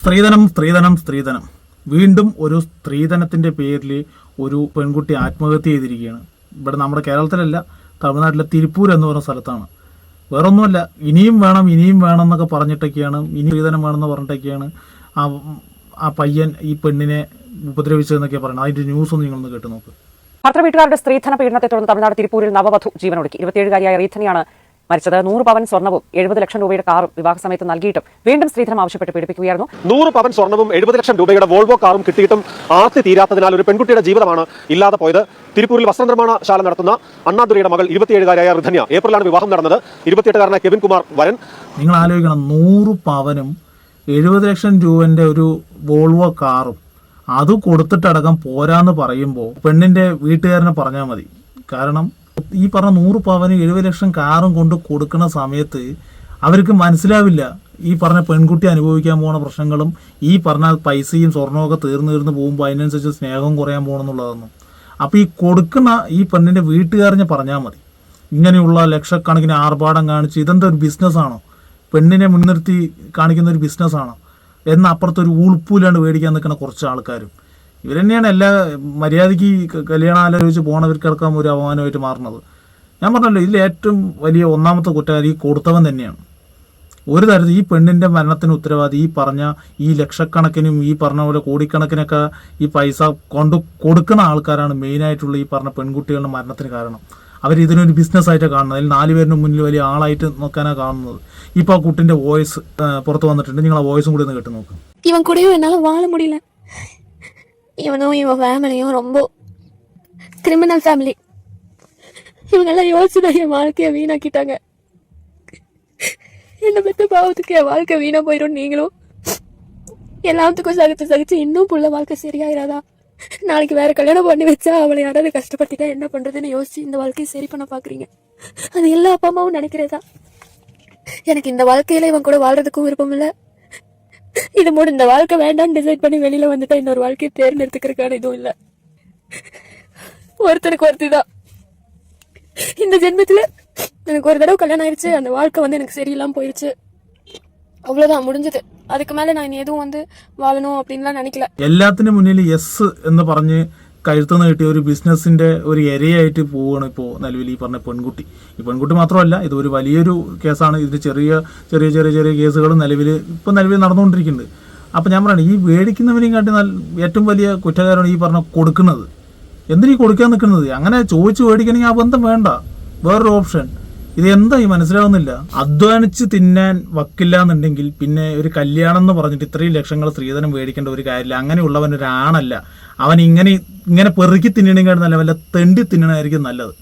സ്ത്രീധനം സ്ത്രീധനം സ്ത്രീധനം. വീണ്ടും ഒരു സ്ത്രീധനത്തിന്റെ പേരിൽ ഒരു പെൺകുട്ടി ആത്മഹത്യ ചെയ്തിരിക്കുകയാണ്. ഇവിടെ നമ്മുടെ കേരളത്തിലല്ല തമിഴ്നാട്ടിലെ തിരുപ്പൂർ എന്ന് പറയുന്ന സ്ഥലത്താണ്. വേറൊന്നുമല്ല ഇനിയും വേണം ഇനിയും വേണം എന്നൊക്കെ പറഞ്ഞിട്ടൊക്കെയാണ് ഇനി സ്ത്രീധനം വേണമെന്ന് പറഞ്ഞിട്ടൊക്കെയാണ് ആ ആ പയ്യൻ ഈ പെണ്ണിനെ ഉപദ്രവിച്ചതെന്നൊക്കെ പറയുന്നത്. അതിന്റെ ന്യൂസ് നിങ്ങളൊന്ന് കേട്ട് നോക്ക്. ഭർത്തൃ വീട്ടുകാരുടെ സ്ത്രീധന പീഡനത്തെ തുടർന്ന് തമിഴ്നാട് തിരുപ്പൂരിൽ നവവധു ജീവനൊടുക്കി. ഇരുപത്തിയേഴുകാരിയായ റീഥനെയാണ് മരിച്ചത് നൂറ് പവൻ സ്വർണവും എഴുപത് ലക്ഷം രൂപയുടെ കാറും വിവാഹ സമയത്ത് നൽകിയിട്ടും വീണ്ടും സ്ത്രീധനം ആവശ്യപ്പെട്ട് പീഡിപ്പിക്കുകയായിരുന്നു. നൂറ് പവൻ സ്വർണവും എഴുപത് ലക്ഷം രൂപയുടെ വോൾവോ കാറും കിട്ടിയിട്ടും ആർത്തി തീരാത്തതിനാൽ ഒരു പെൺകുട്ടിയുടെ ജീവിതമാണ് ഇല്ലാതെ പോയത്. തിരുപ്പൂരിൽ വസ്ത്രനിർമ്മാണശാല നടത്തുന്ന അണ്ണാദുരയുടെ മകൾ ഇരുപത്തിയേഴുകാരിയായ ഋധന്യ ഏപ്രിലാണ് വിവാഹം നടന്നത്. ഇരുപത്തിയെട്ടുകാരനായ കെവിൻ കുമാർ വരൻ. നിങ്ങൾ ആലോചിക്കണം നൂറ് പവനും എഴുപത് ലക്ഷം രൂപന്റെ ഒരു വോൾവോ കാറും അത് കൊടുത്തിട്ടടക്കം പോരാന്ന് പറയുമ്പോൾ പെണ്ണിന്റെ വീട്ടുകാരനെ പറഞ്ഞാൽ മതി. കാരണം ഈ പറഞ്ഞ നൂറ് പവന് എഴുപത് ലക്ഷം കാറും കൊണ്ട് കൊടുക്കുന്ന സമയത്ത് അവർക്ക് മനസ്സിലാവില്ല ഈ പറഞ്ഞ പെൺകുട്ടി അനുഭവിക്കാൻ പോണ പ്രശ്നങ്ങളും ഈ പറഞ്ഞ പൈസയും സ്വർണമൊക്കെ തീർന്നു തീർന്ന് പോകുമ്പോൾ അതിനനുസരിച്ച് സ്നേഹം കുറയാൻ പോകണമെന്നുള്ളതൊന്നും അപ്പോൾ ഈ കൊടുക്കുന്ന ഈ പെണ്ണിന്റെ വീട്ടുകാരനെ പറഞ്ഞാൽ മതി. ഇങ്ങനെയുള്ള ലക്ഷക്കണക്കിന് ആർഭാടം കാണിച്ച് ഇതെന്താ ഒരു ബിസിനസ്സാണോ പെണ്ണിനെ മുൻനിർത്തി കാണിക്കുന്ന ഒരു ബിസിനസ്സാണോ എന്നപ്പുറത്തൊരു ഊൾപ്പൂലാണ്ട് മേടിക്കാൻ നിൽക്കുന്ന കുറച്ച് ആൾക്കാരും. ഇവരെന്നെയാണ് എല്ലാ മര്യാദയ്ക്ക് കല്യാണം ആലോചിച്ച് പോണവർക്കടക്കം ഒരു അപമാനമായിട്ട് മാറുന്നത്. ഞാൻ പറഞ്ഞല്ലോ ഇതിൽ ഏറ്റവും വലിയ ഒന്നാമത്തെ കുറ്റകാരി കൊടുത്തവൻ തന്നെയാണ്. ഒരു തരത്തിൽ ഈ പെണ്ണിന്റെ മരണത്തിന് ഉത്തരവാദി ഈ പറഞ്ഞ ഈ ലക്ഷക്കണക്കിനും ഈ പറഞ്ഞ പോലെ കോടിക്കണക്കിനൊക്കെ ഈ പൈസ കൊണ്ട് കൊടുക്കുന്ന ആൾക്കാരാണ് മെയിനായിട്ടുള്ള ഈ പറഞ്ഞ പെൺകുട്ടികളുടെ മരണത്തിന് കാരണം. അവർ ഇതിനൊരു ബിസിനസ്സായിട്ടാണ് കാണുന്നത്. അതിൽ നാല് പേരിന് മുന്നിൽ വലിയ ആളായിട്ട് നോക്കാനാണ് കാണുന്നത്. ഇപ്പോൾ ആ കുട്ടിന്റെ വോയിസ് പുറത്ത് വന്നിട്ടുണ്ട്. നിങ്ങൾ ആ വോയിസും കൂടി ഒന്ന് കേട്ട് നോക്കാം. ഇവൻ കൂടെയോ? എന്നാൽ വാള മുടിയില്ല. இவனும் இவன் ஃபேமிலியும் ரொம்ப கிரிமினல் ஃபேமிலி இவங்கெல்லாம் யோசிச்சுதான் என் வாழ்க்கையை வீணாக்கிட்டாங்க. என்னை பெற்ற பாவத்துக்கு என் வாழ்க்கை வீணா போயிடும் நீங்களும்? எல்லாத்துக்கும் சகித்து சகிச்சு இன்னும் புள்ள வாழ்க்கை சரியாயிராதா? நாளைக்கு வேற கல்யாணம் பண்ணி வச்சா அவளை யாராவது கஷ்டப்பட்டுட்டா என்ன பண்றதுன்னு யோசிச்சு இந்த வாழ்க்கையை சரி பண்ண பாக்குறீங்க. அது எல்லா அப்பா அம்மாவும் நினைக்கிறதா? எனக்கு இந்த வாழ்க்கையில இவன் கூட வாழ்றதுக்கும் விருப்பம் இல்லை. இது மூணு இந்த வாழ்க்கை வேண்டாம்னு டிசைட் பண்ணி வெளியில வந்துட்டா இன்னொரு வாழ்க்கையை தேர்ந்தெடுத்துக்கிறதுக்கான இதுவும் இல்ல ஒருத்தருக்கு ஒருத்தி தான் இந்த ஜென்மத்துல எனக்கு ஒரு தடவை கல்யாணம் ஆயிடுச்சு அந்த வாழ்க்கை வந்து எனக்கு சரியில்லாம போயிடுச்சு அவ்வளவுதான் முடிஞ்சது அதுக்கு மேல நான் இனி எதுவும் வந்து வாழணும் அப்படின்லாம் நினைக்கல എല്ലാത്തിനും മുന്നിൽ യെസ് എന്ന് പറഞ്ഞ് കഴുത്ത് നീട്ടിയ ഒരു ബിസിനസിന്റെ ഒരു ഇരയായിട്ട് പോവുകയാണ് ഇപ്പോൾ നിലവിൽ ഈ പറഞ്ഞ പെൺകുട്ടി. ഈ പെൺകുട്ടി മാത്രമല്ല ഇത് ഒരു വലിയൊരു കേസാണ്. ഇതിന് ചെറിയ ചെറിയ ചെറിയ ചെറിയ കേസുകൾ നിലവിൽ ഇപ്പം നിലവിൽ നടന്നുകൊണ്ടിരിക്കുന്നുണ്ട്. അപ്പം ഞാൻ പറയണേ ഈ മേടിക്കുന്നവരെയും കാട്ടി നല്ല ഏറ്റവും വലിയ കുറ്റകാരമാണ് ഈ പറഞ്ഞ കൊടുക്കുന്നത്. എന്തിനീ കൊടുക്കാൻ നിൽക്കുന്നത്? അങ്ങനെ ചോദിച്ച് മേടിക്കണമെങ്കിൽ ആ ബന്ധം വേണ്ട. വേറൊരു ഓപ്ഷൻ. ഇത് എന്താ ഈ മനസ്സിലാവുന്നില്ല. അധ്വാനിച്ച് തിന്നാൻ വക്കില്ല എന്നുണ്ടെങ്കിൽ പിന്നെ ഒരു കല്യാണം എന്ന് പറഞ്ഞിട്ട് ഇത്രയും ലക്ഷങ്ങൾ സ്ത്രീധനം മേടിക്കേണ്ട ഒരു കാര്യമില്ല. അങ്ങനെയുള്ളവൻ ഒരാണല്ല. അവൻ ഇങ്ങനെ ഇങ്ങനെ പെറുക്കി തിന്നണേക്കാൾ നല്ല വല്ല തെണ്ടി തിന്നണമായിരിക്കും നല്ലത്.